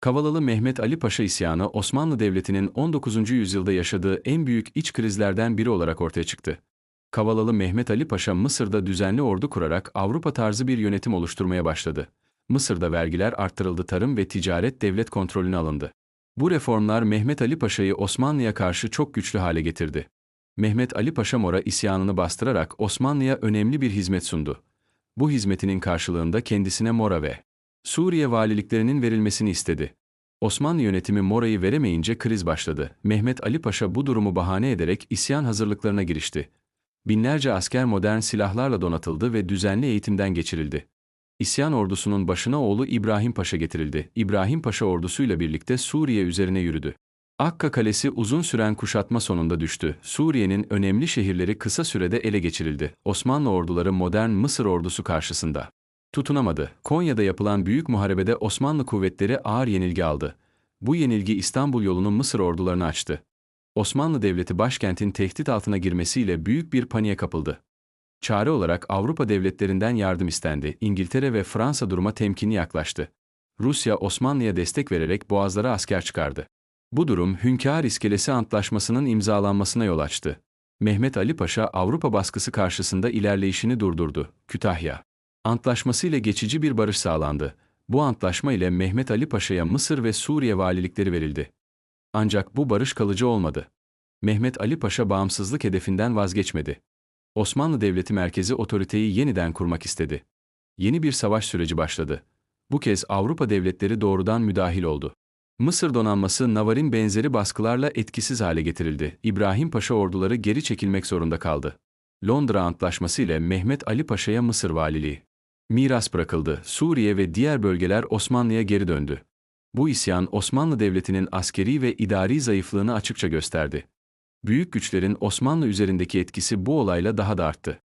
Kavalalı Mehmet Ali Paşa isyanı Osmanlı Devleti'nin 19. yüzyılda yaşadığı en büyük iç krizlerden biri olarak ortaya çıktı. Kavalalı Mehmet Ali Paşa Mısır'da düzenli ordu kurarak Avrupa tarzı bir yönetim oluşturmaya başladı. Mısır'da vergiler arttırıldı, tarım ve ticaret devlet kontrolüne alındı. Bu reformlar Mehmet Ali Paşa'yı Osmanlı'ya karşı çok güçlü hale getirdi. Mehmet Ali Paşa Mora isyanını bastırarak Osmanlı'ya önemli bir hizmet sundu. Bu hizmetinin karşılığında kendisine Mora ve Suriye valiliklerinin verilmesini istedi. Osmanlı yönetimi Mora'yı veremeyince kriz başladı. Mehmet Ali Paşa bu durumu bahane ederek isyan hazırlıklarına girişti. Binlerce asker modern silahlarla donatıldı ve düzenli eğitimden geçirildi. İsyan ordusunun başına oğlu İbrahim Paşa getirildi. İbrahim Paşa ordusuyla birlikte Suriye üzerine yürüdü. Akka Kalesi uzun süren kuşatma sonunda düştü. Suriye'nin önemli şehirleri kısa sürede ele geçirildi. Osmanlı orduları modern Mısır ordusu karşısında tutunamadı. Konya'da yapılan büyük muharebede Osmanlı kuvvetleri ağır yenilgi aldı. Bu yenilgi İstanbul yolunu Mısır ordularına açtı. Osmanlı Devleti başkentin tehdit altına girmesiyle büyük bir paniğe kapıldı. Çare olarak Avrupa devletlerinden yardım istendi. İngiltere ve Fransa duruma temkinli yaklaştı. Rusya Osmanlı'ya destek vererek boğazlara asker çıkardı. Bu durum Hünkâr İskelesi Antlaşması'nın imzalanmasına yol açtı. Mehmet Ali Paşa Avrupa baskısı karşısında ilerleyişini durdurdu. Kütahya Antlaşması ile geçici bir barış sağlandı. Bu antlaşma ile Mehmet Ali Paşa'ya Mısır ve Suriye valilikleri verildi. Ancak bu barış kalıcı olmadı. Mehmet Ali Paşa bağımsızlık hedefinden vazgeçmedi. Osmanlı Devleti merkezi otoriteyi yeniden kurmak istedi. Yeni bir savaş süreci başladı. Bu kez Avrupa devletleri doğrudan müdahil oldu. Mısır donanması Navar'in benzeri baskılarla etkisiz hale getirildi. İbrahim Paşa orduları geri çekilmek zorunda kaldı. Londra Antlaşması ile Mehmet Ali Paşa'ya Mısır valiliği miras bırakıldı. Suriye ve diğer bölgeler Osmanlı'ya geri döndü. Bu isyan Osmanlı Devleti'nin askeri ve idari zayıflığını açıkça gösterdi. Büyük güçlerin Osmanlı üzerindeki etkisi bu olayla daha da arttı.